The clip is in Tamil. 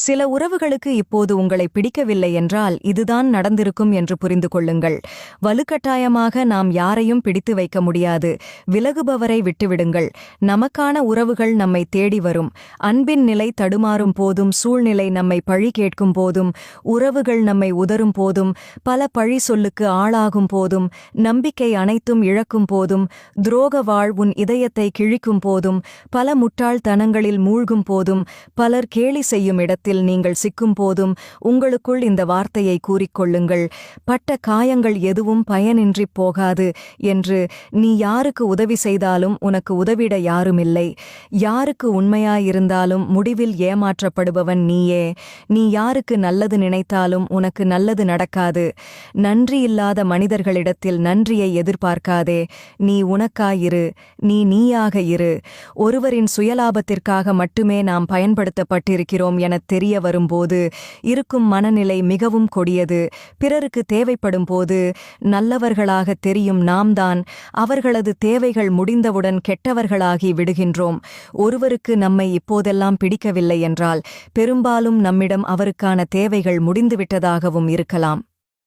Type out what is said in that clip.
சில உறவுகளுக்கு இப்போது உங்களை பிடிக்கவில்லை என்றால் இதுதான் நடந்திருக்கும் என்று புரிந்து கொள்ளுங்கள். வலுக்கட்டாயமாக நாம் யாரையும் பிடித்து வைக்க முடியாது. விலகுபவரை விட்டுவிடுங்கள். நமக்கான உறவுகள் நம்மை தேடி வரும். அன்பின் நிலை தடுமாறும் போதும் சூழ்நிலை நம்மை பழி கேட்கும் போதும் உறவுகள் நம்மை உதரும் போதும் பல பழி சொல்லுக்கு ஆளாகும் போதும் நம்பிக்கை அனைத்தும் இழக்கும் போதும் துரோக வாழ் உன் இதயத்தை கிழிக்கும் போதும் பல முட்டாள்தனங்களில் மூழ்கும் போதும் பலர் கேலி செய்யும் இடத்தில் நீங்கள் சிக்கும் போதும் உங்களுக்குள் இந்த வார்த்தையை கூறிக்கொள்ளுங்கள். பட்ட காயங்கள் எதுவும் பயனின்றிப் போகாது என்று நீ யாருக்கு உதவி செய்தாலும் உனக்கு உதவிட யாருமில்லை. யாருக்கு உண்மையாயிருந்தாலும் முடிவில் ஏமாற்றப்படுபவன் நீயே. நீ யாருக்கு நல்லது நினைத்தாலும் உனக்கு நல்லது நடக்காது. நன்றியில்லாத மனிதர்களிடத்தில் நன்றியை எதிர்பார்க்காதே. நீ உனக்காயிரு. நீ நீயாக இரு. ஒருவரின் சுயலாபத்திற்காக மட்டுமே நாம் பயன்படுத்தப்பட்டிருக்கிறோம் என தெரி தெரிய வரும்போது இருக்கும் மனநிலை மிகவும் கொடியது. பிறருக்கு தேவைப்படும் போது நல்லவர்களாக தெரியும் நாம்தான் அவர்களது தேவைகள் முடிந்தவுடன் கெட்டவர்களாகி விடுகின்றோம். ஒருவருக்கு நம்மை இப்போதெல்லாம் பிடிக்கவில்லை என்றால் பெரும்பாலும் நம்மிடம் அவருக்கான தேவைகள் முடிந்துவிட்டதாகவும் இருக்கலாம்.